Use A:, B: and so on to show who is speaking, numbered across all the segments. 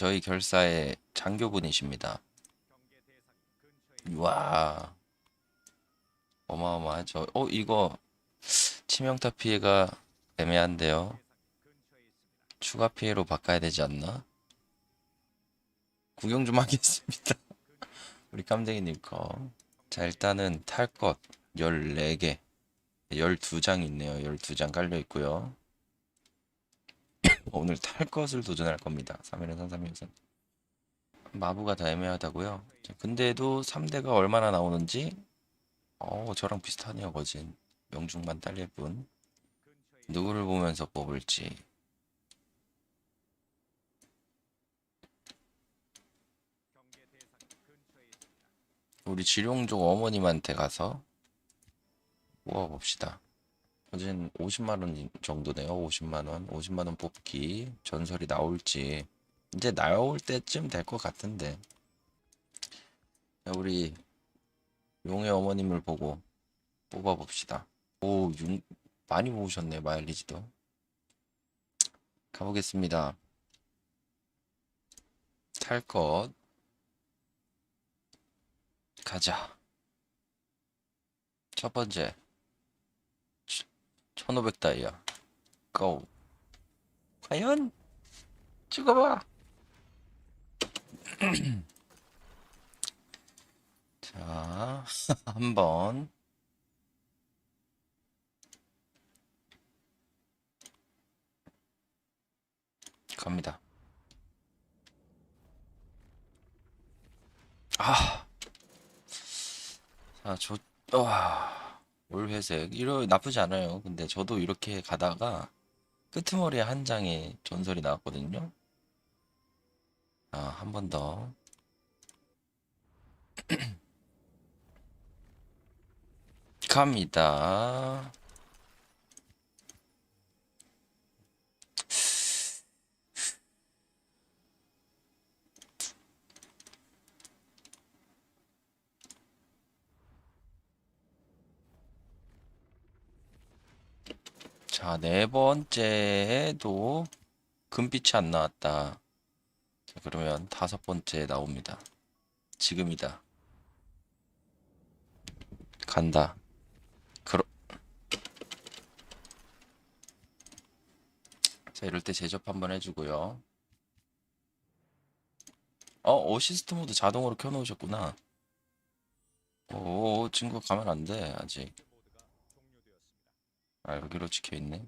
A: 저희 결사의 장교분이십니다. 와 어마어마하죠. 어 이거 치명타 피해가 애매한데요. 추가 피해로 바꿔야 되지 않나? 구경 좀 하겠습니다. 우리 깜댕이님 거. 자 일단은 탈 것 14개 12장 있네요. 12장 깔려 있고요. 오늘 탈 것을 도전할 겁니다. 3일은 3삼이선 마부가 다 애매하다고요? 자, 근데도 3대가 얼마나 나오는지 어 저랑 비슷하네요 거진 명중만 딸릴 뿐 누구를 보면서 뽑을지 우리 지룡족 어머님한테 가서 모아봅시다. 어젠 50만원 정도네요. 50만원. 50만원 뽑기. 전설이 나올지. 이제 나올 때쯤 될 것 같은데. 자, 우리 용의 어머님을 보고 뽑아봅시다. 오, 융, 많이 모으셨네, 마일리지도. 가보겠습니다. 탈 것. 가자. 첫 번째. 1500 다이아. 고. 과연? 찍어봐. 자, 한 번. 갑니다. 아. 자, 저, 와. 올 회색. 이러, 나쁘지 않아요. 근데 저도 이렇게 가다가 끄트머리에 한 장에 전설이 나왔거든요. 아, 한 번 더. 갑니다. 자, 네 번째에도 금빛이 안 나왔다. 자, 그러면 다섯 번째 나옵니다. 지금이다. 간다. 그러... 자, 이럴 때 제접 한번 해주고요. 어, 어시스트 모드 자동으로 켜놓으셨구나. 오, 친구 가면 안 돼, 아직. 아, 여기로 찍혀있네.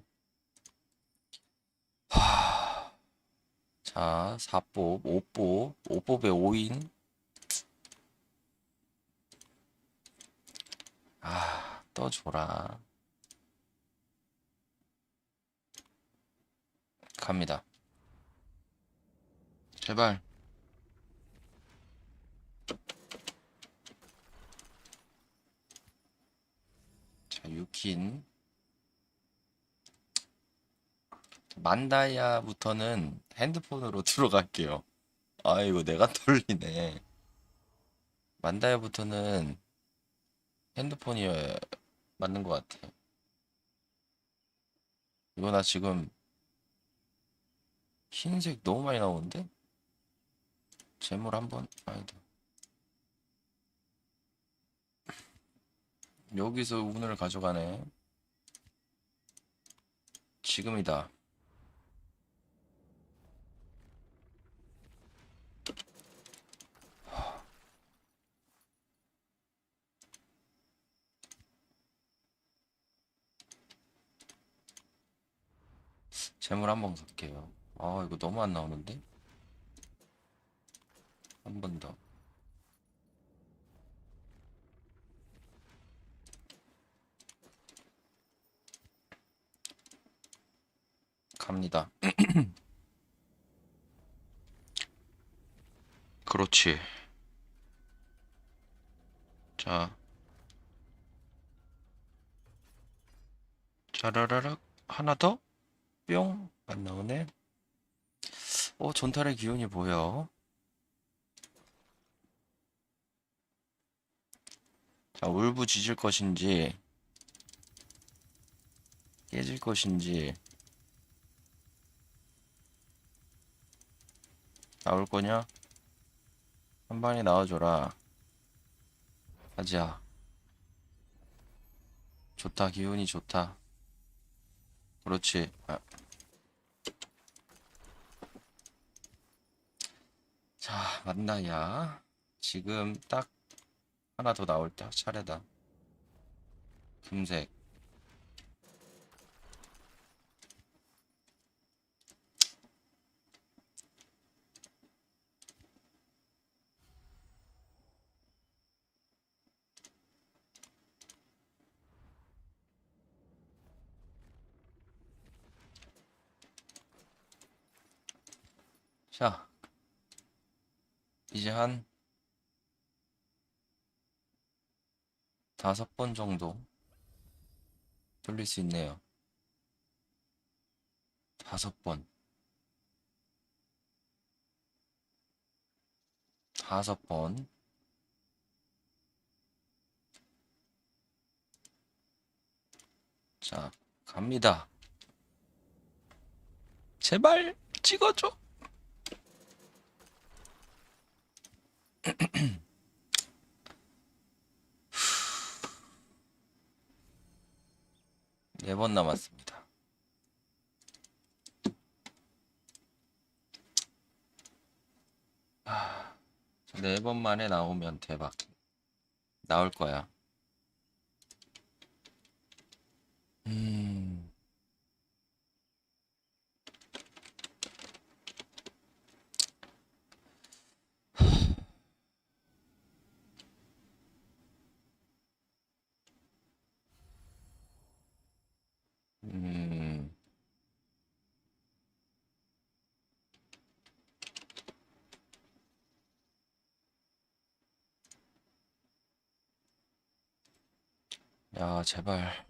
A: 하... 자, 4뽑, 5뽑, 5뽑에 5인. 아, 떠줘라. 갑니다. 제발. 자, 유킨. 만다이아부터는 핸드폰으로 들어갈게요. 아이고, 내가 떨리네. 만다이아부터는 핸드폰이 맞는 것 같아. 이거 나 지금 흰색 너무 많이 나오는데? 재물 한번, 아니다. 여기서 운을 가져가네. 지금이다. 재물 한번 갈게요. 아, 이거 너무 안 나오는데? 한 번 더. 갑니다. 그렇지. 자. 자라라락 하나 더? 뿅! 안 나오네. 어, 전탈의 기운이 보여. 자, 울부짖을 것인지, 깨질 것인지, 나올 거냐? 한 방에 나와줘라. 가자. 좋다, 기운이 좋다. 그렇지. 아. 자, 만나야. 지금 딱 하나 더 나올 때 차례다. 금색. 자, 이제 한 다섯 번 정도 돌릴 수 있네요. 다섯 번. 다섯 번. 자, 갑니다. 제발 찍어줘. 네 번 남았습니다. 아, 네번 만에 나오면 대박. 나올 거야. 음. 음. 야, 제발.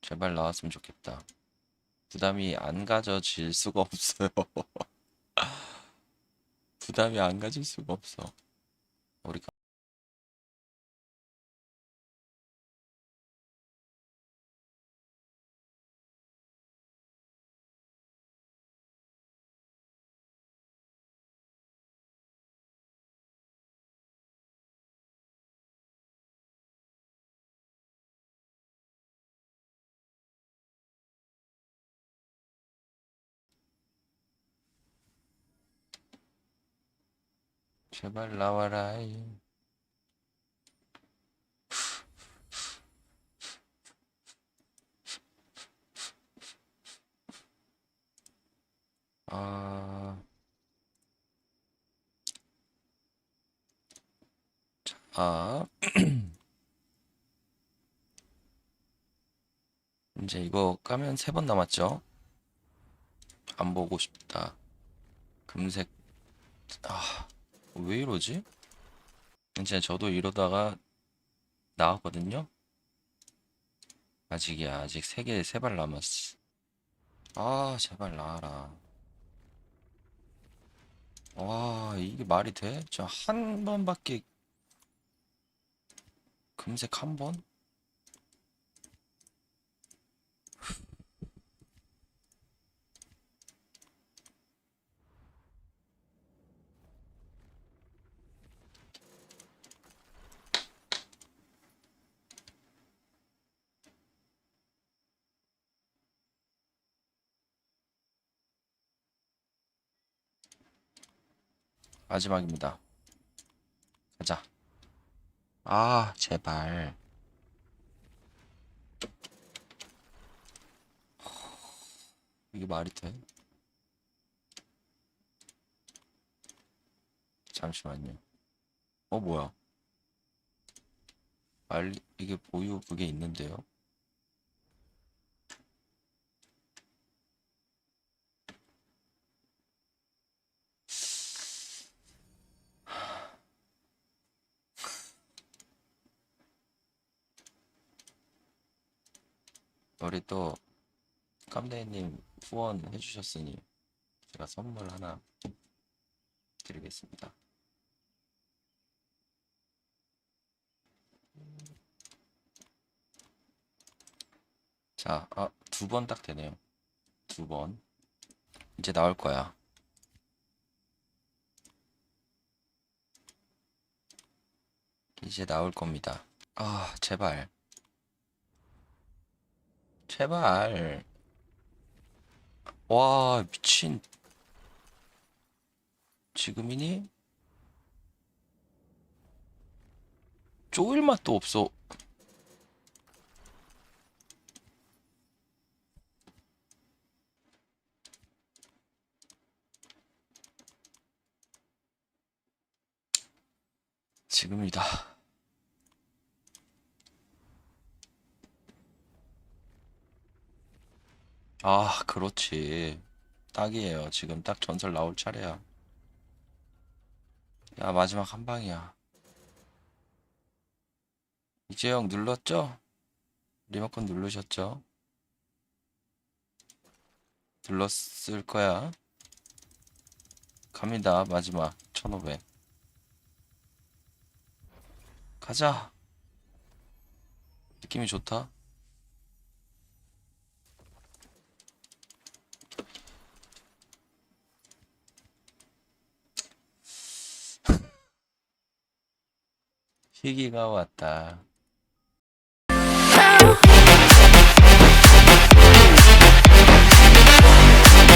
A: 제발 나왔으면 좋겠다. 부담이 안 가져질 수가 없어요. 부담이 안 가질 수가 없어. 제발 나와라. 이. 아. 자. 이제 이거 까면 세 번 남았죠? 안 보고 싶다. 금색. 아, 왜 이러지? 이제 저도 이러다가 나왔거든요? 아직이야. 아직 세 개, 세발 남았어. 아, 제발 나와라. 와, 이게 말이 돼? 저 한 번밖에 금색 한 번? 마지막입니다. 가자. 아, 제발. 이게 말이 돼? 잠시만요. 어, 뭐야? 알리, 이게 보유 그게 있는데요? 우리 또 깜대님 후원 해주셨으니 제가 선물 하나 드리겠습니다. 자, 아, 두 번 딱 되네요. 두 번. 이제 나올 거야. 이제 나올 겁니다. 아, 제발. 제발. 와, 미친. 지금이니? 쪼일 맛도 없어. 지금이다. 아, 그렇지. 딱이에요. 지금 딱 전설 나올 차례야. 야, 마지막 한 방이야. 이재영 눌렀죠? 리모컨 누르셨죠? 눌렀을 거야. 갑니다. 마지막 1500. 가자. 느낌이 좋다. 희기가 왔다.